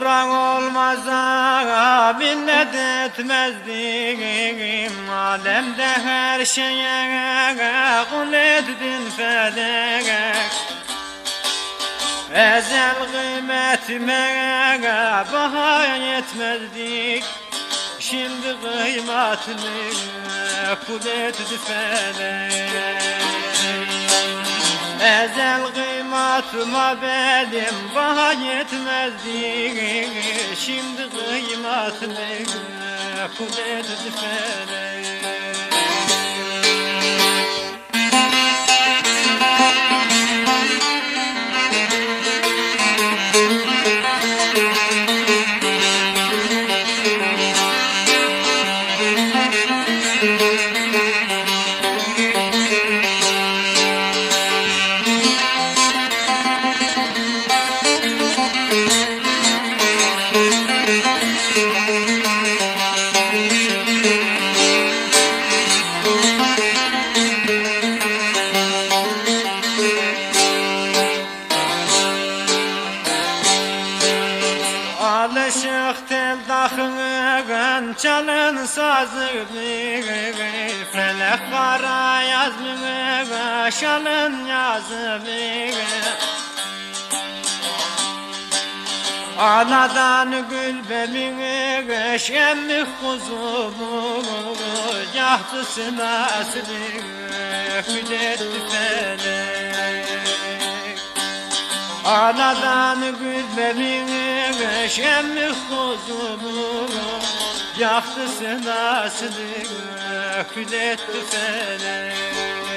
Toprağın olmasa minnet etmezdim Alemde her şeye kul ettin fedek Ezel kıymetime baha yetmezdik. Şimdi kıymetini kul etti fedek Ezel kıymatıma benim baha yetmezdi Şimdi kul etti felek takın çalın sazı Felek kara yazmı şalın yazı Anadan gül bemini şemmi kuzumu Yahtı sınasını kületti felek Anadan gül bemini şemmi kuzumu Yaktı sınasını kületti felek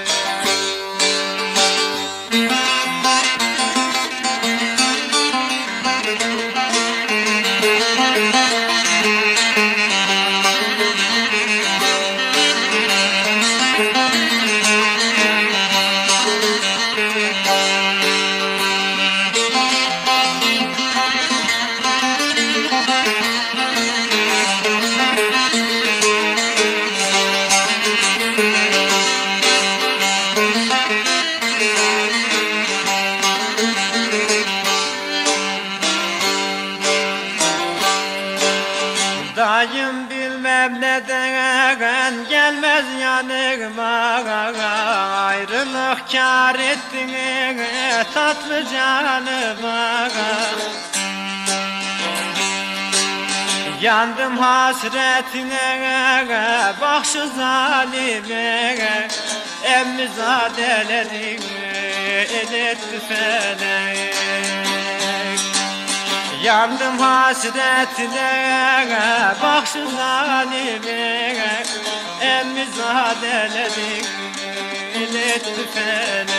Dayım bilmem neden gelmez yanıma. Ayrılık kar ettin tatlı canıma. Yandım hasretine bak şu zalime. Emmi zadeleri eletti felek Yandım hasretine bak şu zalime Emmi zadeleri iletti felek